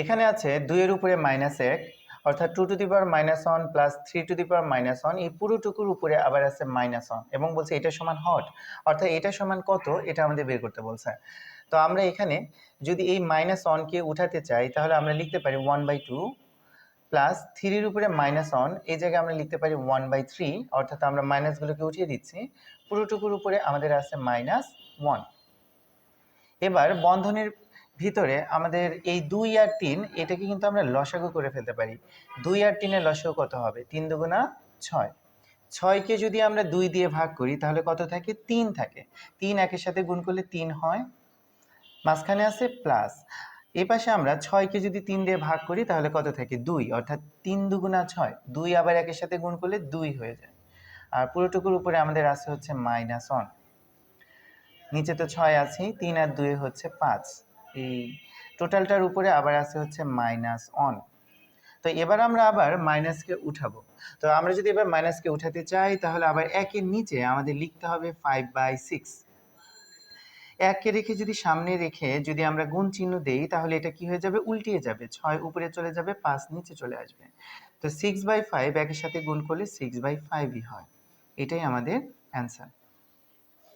এখানে আছে দুইয়ের উপরে মাইনাস এক, অর্থাৎ two to the power minus one plus three to the power minus one এই পুরোটুকুর উপরে আবার আছে মাইনাস ওয়ান এবং বলছে এটা সমান হট অর্থাৎ এটা সমান কত এটা আমাদের বের করতে বলছে। তো আমরা এখানে যদি এই মাইনাস ওয়ানকে উঠাতে চাই, তাহলে আমরা লিখতে পারি ওয়ান বাই টু প্লাস থ্রির উপরে মাইনাস ওয়ান এই জায়গায় আমরা লিখতে পারি ওয়ান বাই থ্রি অর্থাৎ আমরা মাইনাসগুলোকে উঠিয়ে দিচ্ছি, পুরোটুকুর উপরে আমাদের আছে মাইনাস ওয়ান এবার বন্ধনের ভিতরে আমাদের এই দুই আর তিন, এটাকে কিন্তু আমরা লসাগু করে ফেলতে পারি। দুই আর তিনের লসাগু কত হবে? তিন দুগুণা ছয়। ছয়কে যদি আমরা দুই দিয়ে ভাগ করি, তাহলে কত থাকে? তিন থাকে। তিন একের সাথে গুণ করলে তিন হয়। মাঝখানে আছে প্লাস এই পাশে আমরা ছয়কে যদি তিন দিয়ে ভাগ করি, তাহলে কত থাকে? দুই। অর্থাৎ তিন দুগুণা ছয়। দুই আবার একের সাথে গুণ করলে দুই হয়ে যায়। আর পুরোটুকুর উপরে আমাদের আছে হচ্ছে মাইনাস ওয়ান নিচে তো ছয় আছেই, তিন আর দুই হচ্ছে পাঁচ। এই টোটালটার উপরে আবার আছে হচ্ছে মাইনাস অন তো এবার আমরা আবার মাইনাসকে উঠাবো। তো আমরা যদি এবার মাইনাসকে উঠাতে চাই, তাহলে আবার একের নিচে আমাদের লিখতে হবে ফাইভ বাই সিক্স এককে রেখে যদি সামনে রেখে যদি আমরা গুণ চিহ্ন দেই, তাহলে এটা কি হয়ে যাবে? উল্টিয়ে যাবে। ছয় উপরে চলে যাবে, পাঁচ নিচে চলে আসবে। তো সিক্স বাই ফাইভ একের সাথে গুণ করলে সিক্স বাই ফাইভই হয়। এটাই আমাদের অ্যান্সার